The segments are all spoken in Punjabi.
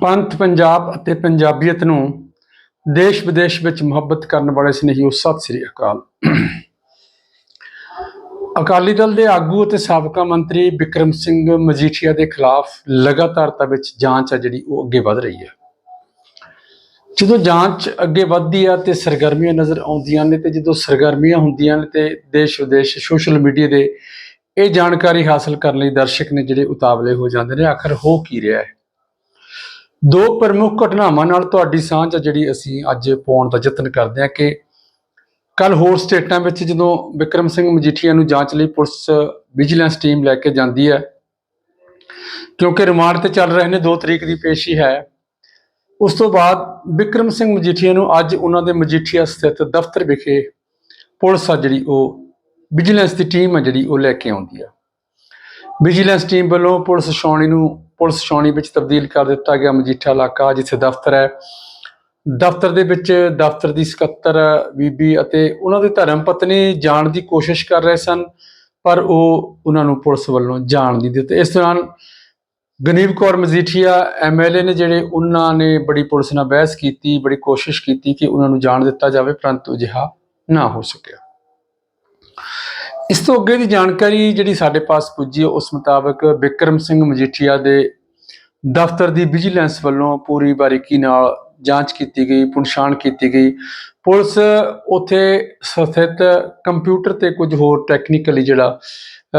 ਪੰਥ ਪੰਜਾਬ ਅਤੇ ਪੰਜਾਬੀਅਤ ਨੂੰ ਦੇਸ਼ ਵਿਦੇਸ਼ ਵਿੱਚ ਮੁਹੱਬਤ ਕਰਨ ਵਾਲੇ ਸਨੇਹੀਓ ਸਤਿ ਸ੍ਰੀ ਅਕਾਲ। ਅਕਾਲੀ ਦਲ ਦੇ ਆਗੂ ਅਤੇ ਸਾਬਕਾ ਮੰਤਰੀ ਵਿਕਰਮ ਸਿੰਘ ਮਜੀਠੀਆ ਦੇ ਖਿਲਾਫ ਲਗਾਤਾਰਤਾ ਵਿੱਚ ਜਾਂਚ ਆ ਜਿਹੜੀ ਉਹ ਅੱਗੇ ਵਧ ਰਹੀ ਹੈ। ਜਦੋਂ ਜਾਂਚ ਅੱਗੇ ਵੱਧਦੀ ਆ ਤੇ ਸਰਗਰਮੀਆਂ ਨਜ਼ਰ ਆਉਂਦੀਆਂ ਨੇ ਤੇ ਜਦੋਂ ਸਰਗਰਮੀਆਂ ਹੁੰਦੀਆਂ ਨੇ ਤੇ ਦੇਸ਼ ਵਿਦੇਸ਼ ਸੋਸ਼ਲ ਮੀਡੀਆ ਦੇ ਇਹ ਜਾਣਕਾਰੀ ਹਾਸਲ ਕਰਨ ਲਈ ਦਰਸ਼ਕ ਨੇ ਜਿਹੜੇ ਉਤਾਵਲੇ ਹੋ ਜਾਂਦੇ ਨੇ, ਆਖਰ ਹੋ ਕੀ ਰਿਹਾ ਹੈ? ਦੋ ਪ੍ਰਮੁੱਖ ਘਟਨਾਵਾਂ ਨਾਲ ਤੁਹਾਡੀ ਸਾਂਝ ਆ ਜਿਹੜੀ ਅਸੀਂ ਅੱਜ ਪਾਉਣ ਦਾ ਯਤਨ ਕਰਦੇ ਹਾਂ ਕਿ ਕੱਲ ਹੋਰ ਸਟੇਟਾਂ ਵਿੱਚ ਜਦੋਂ ਵਿਕਰਮ ਸਿੰਘ ਮਜੀਠੀਆ ਨੂੰ ਜਾਂਚ ਲਈ ਪੁਲਿਸ ਵਿਜੀਲੈਂਸ ਟੀਮ ਲੈ ਕੇ ਜਾਂਦੀ ਹੈ, ਕਿਉਂਕਿ ਰਿਮਾਂਡ ਤੇ ਚੱਲ ਰਹੇ ਨੇ 2 ਤਰੀਕ ਦੀ ਪੇਸ਼ੀ ਹੈ। ਉਸ ਤੋਂ ਬਾਅਦ ਵਿਕਰਮ ਸਿੰਘ ਮਜੀਠੀਆ ਨੂੰ ਅੱਜ ਉਹਨਾਂ ਦੇ ਮਜੀਠੀਆ ਸਥਿਤ ਦਫ਼ਤਰ ਵਿਖੇ ਪੁਲਿਸ ਆ ਜਿਹੜੀ ਉਹ ਵਿਜੀਲੈਂਸ ਦੀ ਟੀਮ ਆ ਜਿਹੜੀ ਉਹ ਲੈ ਕੇ ਆਉਂਦੀ ਆ। ਵਿਜੀਲੈਂਸ ਟੀਮ ਵੱਲੋਂ ਪੁਲਿਸ ਛਾਉਣੀ ਨੂੰ ਪੁਲਿਸ ਛਾਉਣੀ ਵਿੱਚ ਤਬਦੀਲ ਕਰ ਦਿੱਤਾ ਗਿਆ ਮਜੀਠਾ ਇਲਾਕਾ, ਜਿੱਥੇ ਦਫ਼ਤਰ ਹੈ। ਦਫ਼ਤਰ ਦੇ ਵਿੱਚ ਦਫ਼ਤਰ ਦੀ ਸਕੱਤਰ ਬੀਬੀ ਅਤੇ ਉਹਨਾਂ ਦੀ ਧਰਮ ਪਤਨੀ ਜਾਣ ਦੀ ਕੋਸ਼ਿਸ਼ ਕਰ ਰਹੇ ਸਨ, ਪਰ ਉਹ ਉਹਨਾਂ ਨੂੰ ਪੁਲਿਸ ਵੱਲੋਂ ਜਾਣ ਨਹੀਂ ਦਿੱਤੇ। ਇਸ ਦੌਰਾਨ ਗਨੀਬ ਕੌਰ ਮਜੀਠੀਆ ਐਮਐਲਏ ਨੇ ਜਿਹੜੇ ਉਹਨਾਂ ਨੇ ਬੜੀ ਪੁਲਿਸ ਨਾਲ ਬਹਿਸ ਕੀਤੀ, ਬੜੀ ਕੋਸ਼ਿਸ਼ ਕੀਤੀ ਕਿ ਉਹਨਾਂ ਨੂੰ ਜਾਣ ਦਿੱਤਾ ਜਾਵੇ, ਪਰੰਤੂ ਅਜਿਹਾ ਨਾ ਹੋ ਸਕਿਆ। ਇਸ ਤੋਂ ਅੱਗੇ ਦੀ ਜਾਣਕਾਰੀ ਜਿਹੜੀ ਸਾਡੇ ਪਾਸ ਪੁੱਜੀ ਉਸ ਮੁਤਾਬਕ ਵਿਕਰਮ ਸਿੰਘ ਮਜੀਠੀਆ ਦੇ ਦਫ਼ਤਰ ਦੀ ਵਿਜੀਲੈਂਸ ਵੱਲੋਂ ਪੂਰੀ ਬਾਰੀਕੀ ਨਾਲ ਜਾਂਚ ਕੀਤੀ ਗਈ, ਪੁਣਛਾਣ ਕੀਤੀ ਗਈ। ਪੁਲਿਸ ਉੱਥੇ ਸਥਿਤ ਕੰਪਿਊਟਰ ਤੇ ਕੁਝ ਹੋਰ ਟੈਕਨੀਕਲੀ ਜਿਹੜਾ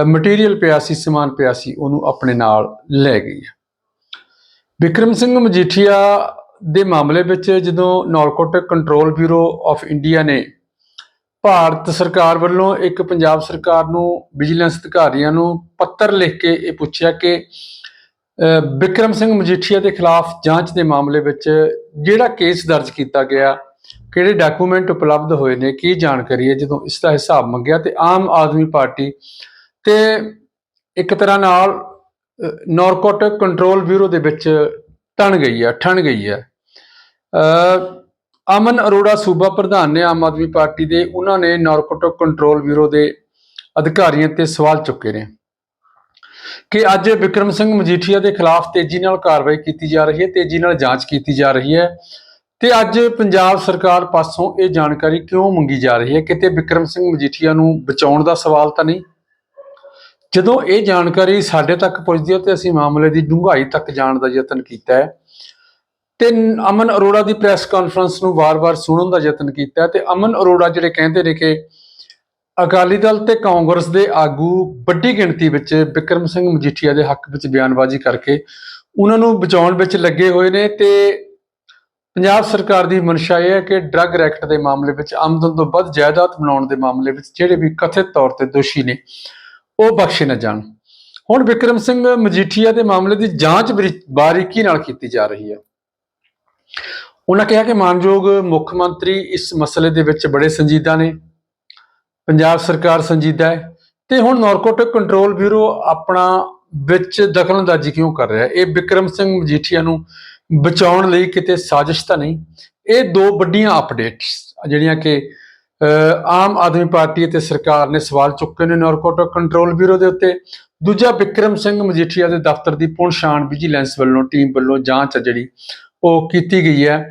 ਮਟੀਰੀਅਲ ਪਿਆ ਸੀ, ਸਮਾਨ ਪਿਆ ਸੀ, ਉਹਨੂੰ ਆਪਣੇ ਨਾਲ ਲੈ ਗਈ ਹੈ। ਵਿਕਰਮ ਸਿੰਘ ਮਜੀਠੀਆ ਦੇ ਮਾਮਲੇ ਵਿੱਚ ਜਦੋਂ narcotic control bureau of India ਨੇ ਭਾਰਤ ਸਰਕਾਰ ਵੱਲੋਂ ਇੱਕ ਪੰਜਾਬ ਸਰਕਾਰ ਨੂੰ ਵਿਜੀਲੈਂਸ ਅਧਿਕਾਰੀਆਂ ਨੂੰ ਪੱਤਰ ਲਿਖ ਕੇ ਇਹ ਪੁੱਛਿਆ ਕਿ ਅਹ, ਵਿਕਰਮ ਸਿੰਘ ਮਜੀਠੀਆ ਦੇ ਖਿਲਾਫ ਜਾਂਚ ਦੇ ਮਾਮਲੇ ਵਿੱਚ ਜਿਹੜਾ ਕੇਸ ਦਰਜ ਕੀਤਾ ਗਿਆ ਕਿਹੜੇ ਡਾਕੂਮੈਂਟ ਉਪਲਬਧ ਹੋਏ ਨੇ ਕੀ ਜਾਣਕਾਰੀ ਹੈ ਜਦੋਂ ਇਸ ਦਾ ਹਿਸਾਬ ਮੰਗਿਆ ਤੇ ਆਮ ਆਦਮੀ ਪਾਰਟੀ ਤੇ ਇੱਕ ਤਰ੍ਹਾਂ ਨਾਲ ਨਾਰਕੋਟਿਕ ਕੰਟਰੋਲ ਬਿਊਰੋ ਦੇ ਵਿੱਚ ਟਣ ਗਈ ਹੈ ਠਣ ਗਈ ਹੈ। ਅਮਨ ਅਰੋੜਾ ਸੂਬਾ ਪ੍ਰਧਾਨ ਨੇ ਆਮ ਆਦਮੀ ਪਾਰਟੀ ਦੇ ਉਹਨਾਂ ਨੇ ਨਾਰਕੋਟਿਕ ਕੰਟਰੋਲ ਬਿਊਰੋ ਦੇ ਅਧਿਕਾਰੀਆਂ ਤੇ ਸਵਾਲ ਚੁੱਕੇ ਨੇ ਕਿ ਅੱਜ ਵਿਕਰਮ ਸਿੰਘ ਮਜੀਠੀਆ ਦੇ ਖਿਲਾਫ ਤੇਜ਼ੀ ਨਾਲ ਕਾਰਵਾਈ ਕੀਤੀ ਜਾ ਰਹੀ ਹੈ, ਤੇਜ਼ੀ ਨਾਲ ਜਾਂਚ ਕੀਤੀ ਜਾ ਰਹੀ ਹੈ ਤੇ ਅੱਜ ਪੰਜਾਬ ਸਰਕਾਰ ਪਾਸੋਂ ਇਹ ਜਾਣਕਾਰੀ ਕਿਉਂ ਮੰਗੀ ਜਾ ਰਹੀ ਹੈ? ਕਿਤੇ ਵਿਕਰਮ ਸਿੰਘ ਮਜੀਠੀਆ ਨੂੰ ਬਚਾਉਣ ਦਾ ਸਵਾਲ ਤਾਂ ਨਹੀਂ? ਜਦੋਂ ਇਹ ਜਾਣਕਾਰੀ ਸਾਡੇ ਤੱਕ ਪਹੁੰਚਦੀ ਹੈ ਤੇ ਅਸੀਂ ਮਾਮਲੇ ਦੀ ਡੂੰਘਾਈ ਤੱਕ ਜਾਣ ਦਾ ਯਤਨ ਕੀਤਾ ਹੈ ਤੇ ਅਮਨ ਅਰੋੜਾ ਦੀ ਪ੍ਰੈਸ ਕਾਨਫਰੰਸ ਨੂੰ ਵਾਰ-ਵਾਰ ਸੁਣਨ ਦਾ ਯਤਨ ਕੀਤਾ ਹੈ ਤੇ ਅਮਨ ਅਰੋੜਾ ਜਿਹੜੇ ਕਹਿੰਦੇ ਨੇ ਕਿ ਅਕਾਲੀ ਦਲ ਤੇ ਕਾਂਗਰਸ ਦੇ ਆਗੂ ਵੱਡੀ ਗਿਣਤੀ ਵਿੱਚ ਵਿਕਰਮ ਸਿੰਘ ਮਜੀਠੀਆ ਦੇ ਹੱਕ ਵਿੱਚ ਬਿਆਨਬਾਜ਼ੀ ਕਰਕੇ ਉਹਨਾਂ ਨੂੰ ਬਚਾਉਣ ਵਿੱਚ ਲੱਗੇ ਹੋਏ ਨੇ ਤੇ ਪੰਜਾਬ ਸਰਕਾਰ ਦੀ ਮਨਸ਼ਾ ਇਹ ਹੈ ਕਿ ਡਰੱਗ ਰੈਕਟ ਦੇ ਮਾਮਲੇ ਵਿੱਚ ਆਮਦਨ ਤੋਂ ਵੱਧ ਜਾਇਦਾਦ ਬਣਾਉਣ ਦੇ ਮਾਮਲੇ ਵਿੱਚ ਜਿਹੜੇ ਵੀ ਕਥਿਤ ਤੌਰ ਤੇ ਦੋਸ਼ੀ ਨੇ, ਉਹ ਬਖਸ਼ੇ ਨਾ ਜਾਣ। ਹੁਣ ਵਿਕਰਮ ਸਿੰਘ ਮਜੀਠੀਆ ਦੇ ਮਾਮਲੇ ਦੀ ਜਾਂਚ ਬਰੀ- ਬਾਰੀਕੀ ਨਾਲ ਕੀਤੀ ਜਾ ਰਹੀ ਹੈ। ਉਹਨਾਂ ਕਿਹਾ ਕਿ ਮਾਨਯੋਗ ਮੁੱਖ ਮੰਤਰੀ ਇਸ ਮਸਲੇ ਦੇ ਵਿੱਚ ਬੜੇ ਸੰਜੀਦਾ ਨੇ। ਪੰਜਾਬ ਸਰਕਾਰ ਸੰਜੀਦਾ ਹੈ ਤੇ ਹੁਣ ਨਾਰਕੋਟਿਕ ਕੰਟਰੋਲ ਬਿਊਰੋ ਆਪਣਾ ਵਿੱਚ ਦਖਲਅੰਦਾਜ਼ੀ ਕਿਉਂ ਕਰ ਰਿਹਾ ਇਹ ਵਿਕਰਮ ਸਿੰਘ ਮਜੀਠੀਆ ਨੂੰ ਬਚਾਉਣ ਲਈ ਕਿਤੇ ਸਾਜ਼ਿਸ਼ ਤਾਂ ਨਹੀਂ। ਇਹ ਦੋ ਵੱਡੀਆਂ ਅਪਡੇਟਸ ਜਿਹੜੀਆਂ ਕਿ ਅਹ, ਆਮ ਆਦਮੀ ਪਾਰਟੀ ਅਤੇ ਸਰਕਾਰ ਨੇ ਸਵਾਲ ਚੁੱਕੇ ਨੇ ਨਾਰਕੋਟਿਕ ਕੰਟਰੋਲ ਬਿਊਰੋ ਦੇ ਉੱਤੇ। ਦੂਜਾ ਵਿਕਰਮ ਸਿੰਘ ਮਜੀਠੀਆ ਦੇ ਦਫ਼ਤਰ ਦੀ ਪੁਣਛਾਣ ਵਿਜੀਲੈਂਸ ਵੱਲੋਂ ਟੀਮ ਵੱਲੋਂ ਜਾਂਚ ਹੈ ਜਿਹੜੀ ਉਹ ਕੀਤੀ ਗਈ ਹੈ।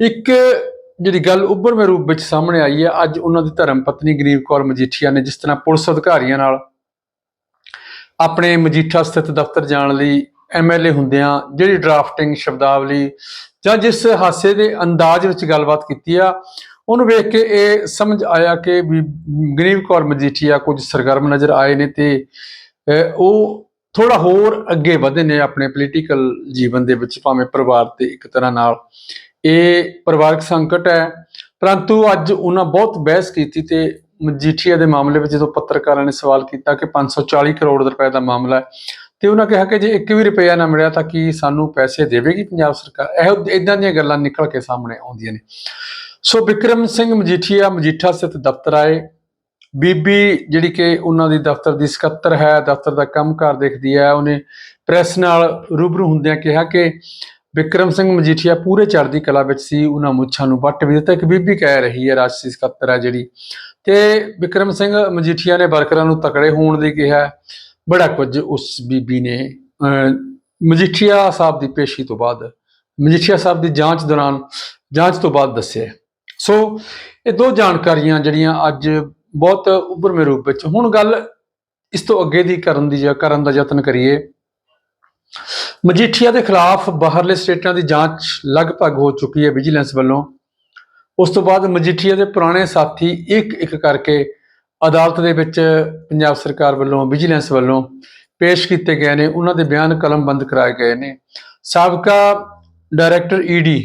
ਇੱਕ ਜਿਹੜੀ ਗੱਲ ਉੱਭਰਵੇਂ ਰੂਪ ਵਿੱਚ ਸਾਹਮਣੇ ਆਈ ਹੈ, ਅੱਜ ਉਹਨਾਂ ਦੀ ਧਰਮ ਪਤਨੀ ਗਰੀਬ ਕੌਰ ਮਜੀਠੀਆ ਨੇ ਜਿਸ ਤਰ੍ਹਾਂ ਪੁਲਿਸ ਅਧਿਕਾਰੀਆਂ ਨਾਲ ਆਪਣੇ ਮਜੀਠਾ ਸਥਿਤ ਦਫ਼ਤਰ ਜਾਣ ਲਈ ਐਮਐਲਏ ਹੁੰਦਿਆਂ ਜਿਹੜੀ ਡਰਾਫਟਿੰਗ ਸ਼ਬਦਾਵਲੀ ਜਾਂ ਜਿਸ ਹਾਸੇ ਦੇ ਅੰਦਾਜ਼ ਵਿੱਚ ਗੱਲਬਾਤ ਕੀਤੀ ਆ, ਉਹਨੂੰ ਵੇਖ ਕੇ ਇਹ ਸਮਝ ਆਇਆ ਕਿ ਵੀ ਗਰੀਬ ਕੌਰ ਮਜੀਠੀਆ ਕੁਝ ਸਰਗਰਮ ਨਜ਼ਰ ਆਏ ਨੇ ਤੇ ਉਹ ਥੋੜਾ ਹੋਰ ਅੱਗੇ ਵਧੇ ਨੇ ਆਪਣੇ ਪੋਲੀਟੀਕਲ ਜੀਵਨ ਦੇ ਵਿੱਚ, ਭਾਵੇਂ ਪਰਿਵਾਰ ਤੇ ਇੱਕ ਤਰ੍ਹਾਂ ਨਾਲ। ਇਹ ਪਰਿਵਾਰਕ ਸੰਕਟ ਹੈ। ਪਰੰਤੂ ਅੱਜ ਉਹਨਾਂ ਬਹੁਤ ਬਹਿਸ ਕੀਤੀ ਤੇ ਮਜੀਠੀਆ ਦੇ ਮਾਮਲੇ ਵਿੱਚ ਜਦੋਂ ਪੱਤਰਕਾਰਾਂ ਨੇ ਸਵਾਲ ਕੀਤਾ ਕਿ 540 ਕਰੋੜ ਰੁਪਏ ਦਾ ਮਾਮਲਾ ਹੈ, ਤੇ ਉਹਨਾਂ ਕਿਹਾ ਕਿ ਜੇ ਇੱਕ ਵੀ ਰੁਪਇਆ ਨਾ ਮਿਲਿਆ ਤਾਂ ਕੀ ਸਾਨੂੰ ਪੈਸੇ ਦੇਵੇਗੀ ਪੰਜਾਬ ਸਰਕਾਰ? ਇਹੋ ਇਦਾਂ ਦੀਆਂ ਗੱਲਾਂ ਨਿਕਲ ਕੇ ਸਾਹਮਣੇ ਆਉਂਦੀਆਂ ਨੇ। ਸੋ ਵਿਕਰਮ ਸਿੰਘ ਮਜੀਠੀਆ ਮਜੀਠਾ ਸਥਿਤ ਦਫ਼ਤਰ ਆਏ। ਬੀਬੀ ਜਿਹੜੀ ਕਿ ਉਹਨਾਂ ਦੀ ਦਫ਼ਤਰ ਦੀ ਸਕੱਤਰ ਹੈ, ਦਫ਼ਤਰ ਦਾ ਕੰਮਕਾਰ ਦੇਖਦੀ ਹੈ, ਉਹਨੇ ਪ੍ਰੈਸ ਨਾਲ ਰੂਬਰੂ ਹੁੰਦਿਆਂ ਕਿਹਾ ਕਿ ਵਿਕਰਮ ਸਿੰਘ ਮਜੀਠੀਆ ਪੂਰੇ ਚੜ੍ਹਦੀ ਕਲਾ ਵਿੱਚ ਸੀ, ਉਹਨਾਂ ਮੁੱਛਾਂ ਨੂੰ ਵੱਟ ਵੀ ਦਿੱਤਾ, ਇੱਕ ਬੀਬੀ ਕਹਿ ਰਹੀ ਹੈ ਰਾਜਸੀ ਸਕੱਤਰ ਹੈ ਜਿਹੜੀ। ਤੇ ਵਿਕਰਮ ਸਿੰਘ ਮਜੀਠੀਆ ਨੇ ਵਰਕਰਾਂ ਨੂੰ ਤਕੜੇ ਹੋਣ ਦੀ ਕਿਹਾ, ਬੜਾ ਕੁਝ ਉਸ ਬੀਬੀ ਨੇ ਮਜੀਠੀਆ ਸਾਹਿਬ ਦੀ ਪੇਸ਼ੀ ਤੋਂ ਬਾਅਦ, ਮਜੀਠੀਆ ਸਾਹਿਬ ਦੀ ਜਾਂਚ ਦੌਰਾਨ, ਜਾਂਚ ਤੋਂ ਬਾਅਦ ਦੱਸਿਆ। ਸੋ, ਇਹ ਦੋ ਜਾਣਕਾਰੀਆਂ ਜਿਹੜੀਆਂ ਅੱਜ ਬਹੁਤ ਉਭਰਵੇਂ ਰੂਪ ਵਿੱਚ। ਹੁਣ ਗੱਲ ਇਸ ਤੋਂ ਅੱਗੇ ਦੀ ਕਰਨ ਦੀ ਜਾਂ ਕਰਨ ਦਾ ਯਤਨ ਕਰੀਏ। ਮਜੀਠੀਆ ਦੇ ਖਿਲਾਫ ਬਾਹਰਲੇ ਸਟੇਟਾਂ ਦੀ ਜਾਂਚ ਲਗਭਗ ਹੋ ਚੁੱਕੀ ਹੈ ਵਿਜੀਲੈਂਸ ਵੱਲੋਂ। ਉਸ ਤੋਂ ਬਾਅਦ ਮਜੀਠੀਆ ਦੇ ਪੁਰਾਣੇ ਸਾਥੀ ਇੱਕ ਇੱਕ ਕਰਕੇ ਅਦਾਲਤ ਦੇ ਵਿੱਚ ਪੰਜਾਬ ਸਰਕਾਰ ਵੱਲੋਂ, ਵਿਜੀਲੈਂਸ ਵੱਲੋਂ ਪੇਸ਼ ਕੀਤੇ ਗਏ ਨੇ। ਉਹਨਾਂ ਦੇ ਬਿਆਨ ਕਲਮਬੰਦ ਕਰਾਏ ਗਏ ਨੇ। ਸਾਬਕਾ ਡਾਇਰੈਕਟਰ ਈਡੀ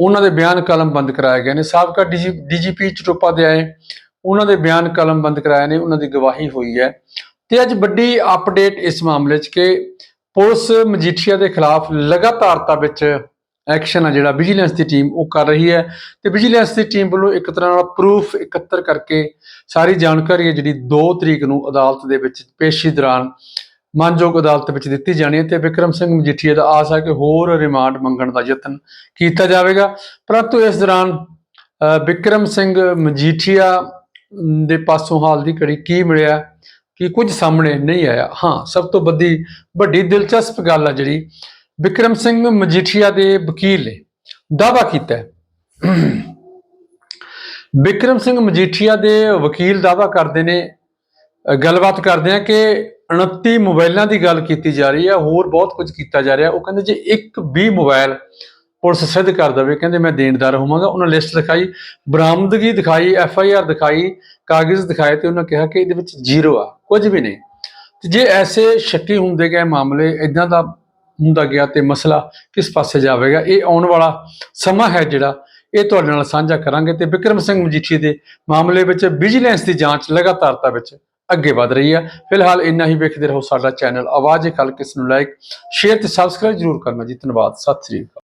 ਉਹਨਾਂ ਦੇ ਬਿਆਨ ਕਲਮਬੰਦ ਕਰਾਏ ਗਏ ਨੇ। ਸਾਬਕਾ ਡੀਜੀਪੀ ਚਟੋਪਾ ਦੇ ਆਏ ਉਹਨਾਂ ਦੇ ਬਿਆਨ ਕਲਮਬੰਦ ਕਰਾਏ ਨੇ ਉਹਨਾਂ ਦੀ ਗਵਾਹੀ ਹੋਈ ਹੈ। ਤੇ ਅੱਜ ਵੱਡੀ ਅਪਡੇਟ ਇਸ ਮਾਮਲੇ 'ਚ ਕਿ ਪੁਲਿਸ ਮਜੀਠੀਆ ਦੇ ਖਿਲਾਫ ਲਗਾਤਾਰਤਾ ਵਿੱਚ ਐਕਸ਼ਨ ਆ ਜਿਹੜਾ ਵਿਜੀਲੈਂਸ ਦੀ ਟੀਮ ਉਹ ਕਰ ਰਹੀ ਹੈ। ਤੇ ਵਿਜੀਲੈਂਸ ਦੀ ਟੀਮ ਵੱਲੋਂ ਇੱਕ ਤਰ੍ਹਾਂ ਨਾਲ ਪ੍ਰੂਫ ਇਕੱਤਰ ਕਰਕੇ ਸਾਰੀ ਜਾਣਕਾਰੀ ਹੈ ਜਿਹੜੀ 2 ਤਰੀਕ ਨੂੰ ਅਦਾਲਤ ਦੇ ਵਿੱਚ ਪੇਸ਼ੀ ਦੌਰਾਨ ਮਾਨਯੋਗ ਅਦਾਲਤ ਵਿੱਚ ਦਿੱਤੀ ਜਾਣੀ ਹੈ। ਤੇ ਵਿਕਰਮ ਸਿੰਘ ਮਜੀਠੀਆ ਦਾ ਆਸ ਹੈ ਕਿ ਹੋਰ ਰਿਮਾਂਡ ਮੰਗਣ ਦਾ ਯਤਨ ਕੀਤਾ ਜਾਵੇਗਾ। ਪਰੰਤੂ ਇਸ ਦੌਰਾਨ ਅ, ਵਿਕਰਮ ਸਿੰਘ ਮਜੀਠੀਆ ਦੇ ਪਾਸੋਂ ਹਾਲ ਦੀ ਘੜੀ ਕੀ ਮਿਲਿਆ, ਕਿ ਕੁਝ ਸਾਹਮਣੇ ਨਹੀਂ ਆਇਆ? ਹਾਂ, ਸਭ ਤੋਂ ਵੱਡੀ ਵੱਡੀ ਦਿਲਚਸਪ ਗੱਲ ਆ ਜਿਹੜੀ, ਵਿਕਰਮ ਸਿੰਘ ਮਜੀਠੀਆ ਦੇ ਵਕੀਲ ਨੇ ਦਾਅਵਾ ਕੀਤਾ ਹੈ। ਵਿਕਰਮ ਸਿੰਘ ਮਜੀਠੀਆ ਦੇ ਵਕੀਲ ਦਾਅਵਾ ਕਰਦੇ ਨੇ, ਗੱਲਬਾਤ ਕਰਦੇ ਆ ਕਿ 29 ਮੋਬਾਈਲਾਂ ਦੀ ਗੱਲ ਕੀਤੀ ਜਾ ਰਹੀ ਹੈ, ਹੋਰ ਬਹੁਤ ਕੁਝ ਕੀਤਾ ਜਾ ਰਿਹਾ। ਉਹ ਕਹਿੰਦੇ ਜੇ, ਇੱਕ ਵੀ ਮੋਬਾਈਲ ਪੁਲਿਸ ਸਿੱਧ ਕਰ ਦਵੇ, ਕਹਿੰਦੇ ਮੈਂ ਦੇਣਦਾਰ ਹੋਵਾਂਗਾ। ਉਹਨਾਂ ਲਿਸਟ ਦਿਖਾਈ, ਬਰਾਮਦਗੀ ਦਿਖਾਈ, ਐਫ ਆਈ ਆਰ ਦਿਖਾਈ, ਕਾਗਜ਼ ਦਿਖਾਏ ਤੇ ਉਹਨਾਂ ਕਿਹਾ ਕਿ ਇਹਦੇ ਵਿੱਚ ਜ਼ੀਰੋ ਆ, ਕੁਝ ਵੀ ਨਹੀਂ। ਤੇ ਜੇ ਐਸੇ ਸ਼ੱਕੀ ਹੁੰਦੇ ਗਏ ਮਾਮਲੇ ਇਦਾਂ ਦਾ ਹੁੰਦਾ ਗਿਆ ਤੇ ਮਸਲਾ ਕਿਸ ਪਾਸੇ ਜਾਵੇਗਾ? ਇਹ ਆਉਣ ਵਾਲਾ ਸਮਾਂ ਹੈ ਜਿਹੜਾ, ਇਹ ਤੁਹਾਡੇ ਨਾਲ ਸਾਂਝਾ ਕਰਾਂਗੇ ਤੇ ਵਿਕਰਮ ਸਿੰਘ ਮਜੀਠੀ ਦੇ ਮਾਮਲੇ ਵਿੱਚ ਵਿਜੀਲੈਂਸ ਦੀ ਜਾਂਚ ਲਗਾਤਾਰਤਾ ਵਿੱਚ ਅੱਗੇ ਵਧ ਰਹੀ ਹੈ ਫਿਲਹਾਲ ਇੰਨਾ ਹੀ, ਵੇਖਦੇ ਰਹੋ ਸਾਡਾ ਚੈਨਲ ਆਵਾਜ਼, ਇਹ ਕੱਲ ਕਿਸ ਨੂੰ ਲਾਈਕ, ਸ਼ੇਅਰ ਤੇ ਸਬਸਕ੍ਰਾਈਬ ਜਰੂਰ ਕਰਨਾ ਜੀ। ਧੰਨਵਾਦ, ਸਤਿ ਸ੍ਰੀ ਅਕਾਲ।